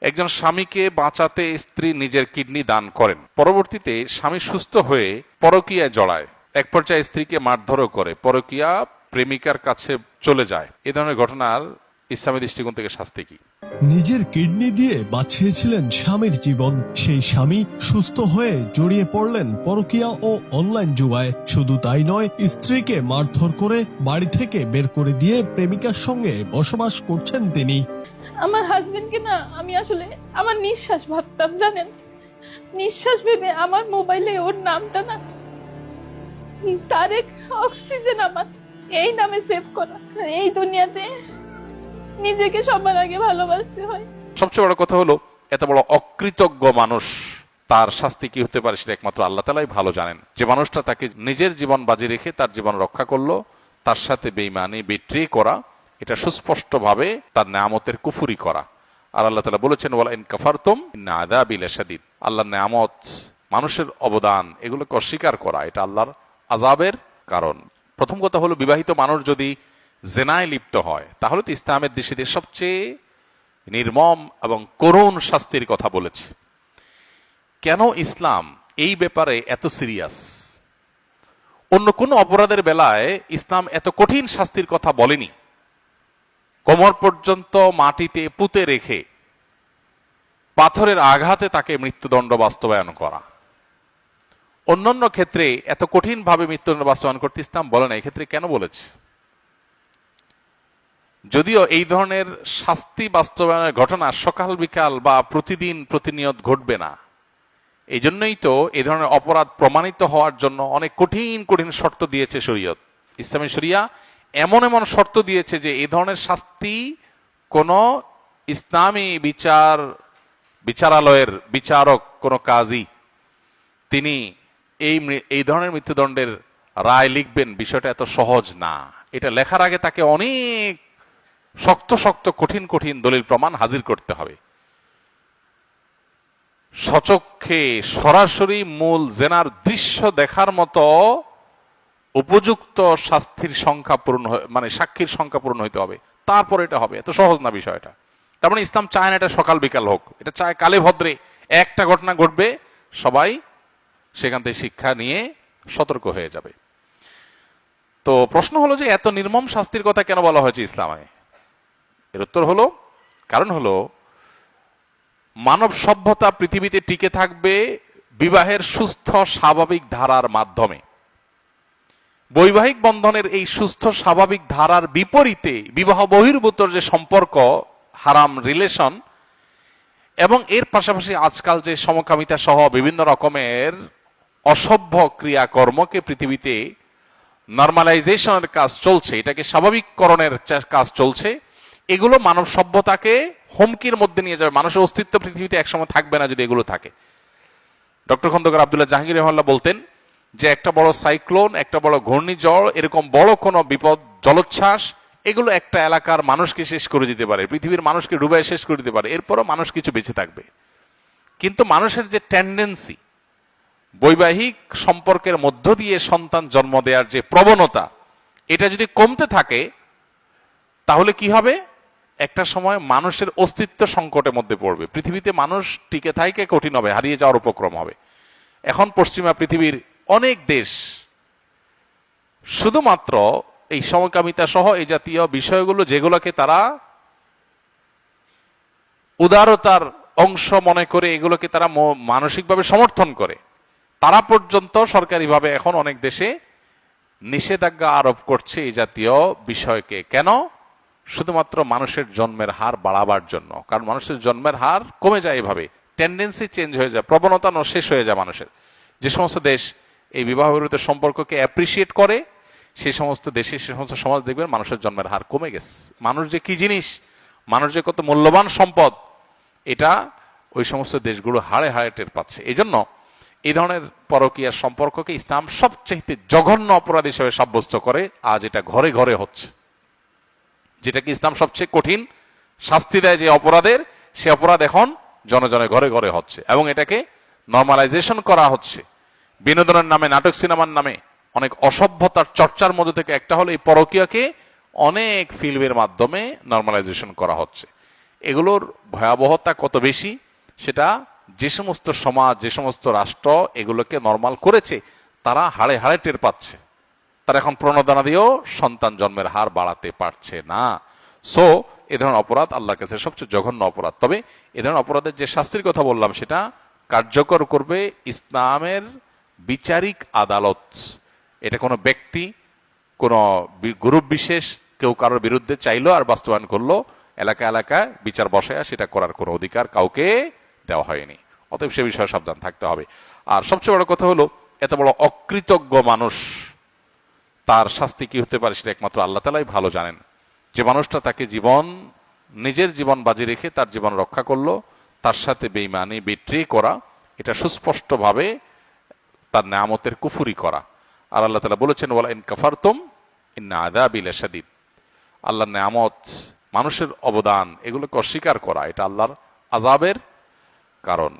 একজন স্বামীকে বাঁচাতে স্ত্রী নিজের কিডনি দান করেন। পরবর্তীতে স্বামী সুস্থ হয়ে পরকীয়ায় জড়ায়। এক পর্যায়ে স্ত্রীকে মারধরও করে। পরকীয়া প্রেমিকার কাছে চলে যায়। এ ধরনের ঘটনার ইসলামী দৃষ্টিকোণ থেকে শাস্তি কি? নিজের কিডনি দিয়ে বাঁচিয়েছিলেন স্বামীর জীবন। সেই স্বামী সুস্থ হয়ে জড়িয়ে পড়লেন পরকিয়া ও অনলাইন জুয়ায় শুধু তাই নয়, স্ত্রীকে মারধর করে বাড়ি থেকে বের করে দিয়ে প্রেমিকার সঙ্গে বসবাস করছেন তিনি। আমার হাজবেন্ডকে না আমি আসলে আমার নিঃশ্বাস ভাবতাম, জানেন? নিঃশ্বাস ভেবে আমার মোবাইলে ওর নামটা না, তারেক অক্সিজেন আমার, এই নামে সেভ করা। এই দুনিয়াতে নিজেকে সবার আগে ভালোবাসতে হয়। সবচেয়ে বড় কথা হলো, এত বড় অকৃতজ্ঞ মানুষ, তার শাস্তি কি হতে পারে সেটা একমাত্র আল্লাহ তালাই ভালো জানেন। যে মানুষটা তাকে নিজের জীবন বাজি রেখে তার জীবন রক্ষা করল, তার সাথে বেইমানি বিট্রে করা এটা সুস্পষ্টভাবে তার নামতের কুফুরি করা। আর আল্লাহ তালা বলেছেন ওয়ালা ইন কাফারতুম লাশাদীদ আল্লাহর নামত মানুষের অবদান, এগুলোকে অস্বীকার করা, এটা আল্লাহর আজাবের কারণ। প্রথম কথা হলো, বিবাহিত মানুষ যদি জেনায় লিপ্ত হয়, তাহলে তো ইসলামের দৃষ্টিতে সবচেয়ে নির্মম এবং করুণ শাস্তির কথা বলেছে। কেন ইসলাম এই ব্যাপারে এত সিরিয়াস? অন্য কোন অপরাধের বেলায় ইসলাম এত কঠিন শাস্তির কথা বলেনি। কোমর পর্যন্ত মাটিতে পুঁতে রেখে পাথরের আঘাতে তাকে মৃত্যুদণ্ড বাস্তবায়ন করা। অন্যান্য ক্ষেত্রে এত কঠিন ভাবে মৃত্যুদণ্ড বাস্তবায়ন করতে ইসলাম বলে না এক্ষেত্রে কেন বলেছে? যদিও এই ধরনের শাস্তি বাস্তবায়নের ঘটনা সকাল বিকাল বা প্রতিদিন প্রতিনিয়ত ঘটবে না এই জন্যই তো এই ধরনের অপরাধ প্রমাণিত হওয়ার জন্য অনেক কঠিন কঠিন শর্ত দিয়েছে শরীয়ত। ইসলামী শরিয়া এমন এমন শর্ত দিয়েছে যে এই ধরনের শাস্তি কোন ইসলামী বিচার, বিচারালয়ের বিচারক, কোন কাজী, তিনি এই এই ধরনের মৃত্যুদণ্ডের রায় লিখবেন। বিষয়টা এত সহজ না। এটা লেখার আগে তাকে অনেক শক্ত শক্ত, কঠিন কঠিন দলিল প্রমাণ হাজির করতে হবে। সচক্ষে সরাসরি মূল জেনার দৃশ্য দেখার মতো উপযুক্ত শাস্তির সংখ্যা পূরণ মানে সাক্ষীর সংখ্যা পূরণ হইতে হবে। তারপর এটা হবে। এত সহজ না বিষয়টা। তার মানে ইসলাম চায় না এটা সকাল বিকাল হোক। এটা চায় কালে ভদ্রে একটা ঘটনা ঘটবে, সবাই সেখান থেকে শিক্ষা নিয়ে সতর্ক হয়ে যাবে। তো প্রশ্ন হলো যে এত নির্মম শাস্তির কথা কেন বলা হয়েছে ইসলামে? এর উত্তর হলো, কারণ হলো, মানব সভ্যতা পৃথিবীতে টিকে থাকবে বিবাহের সুস্থ, স্বাভাবিক ধারার মাধ্যমে। বৈবাহিক বন্ধনের এই সুস্থ স্বাভাবিক ধারার বিপরীতে বিবাহ বহির্ভূত যে সম্পর্ক, হারাম রিলেশন, এবং এর পাশাপাশি আজকাল যে সমকামিতা সহ বিভিন্ন রকমের অসভ্য ক্রিয়াকর্মকে পৃথিবীতে নর্মালাইজেশনের কাজ চলছে, এটাকে স্বাভাবিককরণের কাজ চলছে, এগুলো মানব সভ্যতাকে হুমকির মধ্যে নিয়ে যাবে। মানুষের অস্তিত্ব পৃথিবীতে একসময় থাকবে না যদি এগুলো থাকে। ডক্টর খন্দকার আব্দুল্লাহ জাহাঙ্গীর রহমাল্লাহ বলতেন যে একটা বড় সাইক্লোন, একটা বড় ঘূর্ণিঝড়, এরকম বড় কোনো বিপদ, জলোচ্ছ্বাস, এগুলো একটা এলাকার মানুষকে শেষ করে দিতে পারে, পৃথিবীর মানুষকে ডুবাই শেষ করে দিতে পারে, এরপরও মানুষ কিছু বেঁচে থাকবে। কিন্তু মানুষের যে টেন্ডেন্সি বৈবাহিক সম্পর্কের মধ্য দিয়ে সন্তান জন্ম দেওয়ার যে প্রবণতা, এটা যদি কমতে থাকে, তাহলে কি হবে? একটা সময় মানুষের অস্তিত্ব সংকটের মধ্যে পড়বে। পৃথিবীতে মানুষ টিকে থাকে কঠিন হবে, হারিয়ে যাওয়ার উপক্রম হবে। এখন পশ্চিমা পৃথিবীর অনেক দেশ। শুধুমাত্র এই সমকামিতা সহ এই জাতীয় বিষয়গুলো যেগুলোকে তারা উদারতার অংশ মনে করে, এগুলোকে তারা মানসিকভাবে সমর্থন করে, তারা পর্যন্ত সরকারিভাবে এখন অনেক দেশে নিষেধাজ্ঞা আরোপ করছে এই জাতীয় বিষয়কে। কেন? শুধুমাত্র মানুষের জন্মের হার বাড়াবার জন্য, কারণ মানুষের জন্মের হার কমে যায় এভাবে। টেন্ডেন্সি চেঞ্জ হয়ে যায়, প্রবণতা শেষ হয়ে যায় মানুষের। যে সমস্ত দেশ এই বিবাহ বিরোধী সম্পর্ককে অ্যাপ্রিসিয়েট করে, সেই সমস্ত দেশে সে সমস্ত সমাজ দেখবেন মানুষের জন্মের হার কমে গেছে। মানুষ যে কি জিনিস, মানুষ যে কত মূল্যবান সম্পদ, এটা ওই সমস্ত দেশগুলো হাড়ে হাড়ে টের পাচ্ছে। এই জন্য এই ধরনের পরকীয়ার সম্পর্ককে ইসলাম সবচেয়ে জঘন্য অপরাধ হিসেবে সাব্যস্ত করে, আজ এটা ঘরে ঘরে হচ্ছে। যেটাকে ইসলাম সবচেয়ে কঠিন শাস্তি দেয় যে অপরাধের, সে অপরাধ এখন জনজনে ঘরে ঘরে হচ্ছে এবং এটাকে নর্মালাইজেশন করা হচ্ছে। বিনোদনের নামে, নাটক সিনেমার নামে অনেক অসভ্যতার চর্চার মধ্যে থেকে একটা হলো এই পরকীয়াকে অনেক ফিল্মের মাধ্যমে নর্মালাইজেশন করা হচ্ছে। এগুলোর ভয়াবহতা কত বেশি, সেটা যে সমস্ত সমাজ, যে সমস্ত রাষ্ট্র এগুলোকে নর্মাল করেছে, তারা হাড়ে হাড়ে টের পাচ্ছে। তারা এখন প্রণোদনা দিয়েও সন্তান জন্মের হার বাড়াতে পারছে না। সো এ ধরনের অপরাধ আল্লাহর কাছে সবচেয়ে জঘন্য অপরাধ। তবে এ ধরনের অপরাধের যে শাস্তির কথা বললাম, সেটা কার্যকর করবে ইসলামের বিচারিক আদালত। এটা কোনো ব্যক্তি, কোনো গ্রুপ বিশেষ, কেউ কারোর বিরুদ্ধে চাইলো আর বাস্তবায়ন করল এলাকা এলাকায় বিচার বসায় সেটা করার কোনো অধিকার কাউকে দেওয়া হয়নি। অতএব সে বিষয়ে সাবধান থাকতে হবে। আর সবচেয়ে বড় কথা হলো, এত বড় অকৃতজ্ঞ মানুষ, তার শাস্তি কি হতে পারে সেটা একমাত্র আল্লাহ তালাই ভালো জানেন। যে মানুষটা তাকে জীবন, নিজের জীবন বাজি রেখে তার জীবন রক্ষা করল, তার সাথে বেইমানি বিট্রি করা, এটা সুস্পষ্টভাবে তার নামতের কুফুরি করা। আর আল্লাহ তালা বলেছেন ওয়ালা ইন কাফারতুম ইন্না আদাবিল আল্লাহর নামত মানুষের অবদান, এগুলোকে অস্বীকার করা, এটা আল্লাহর আজাবের কারণ।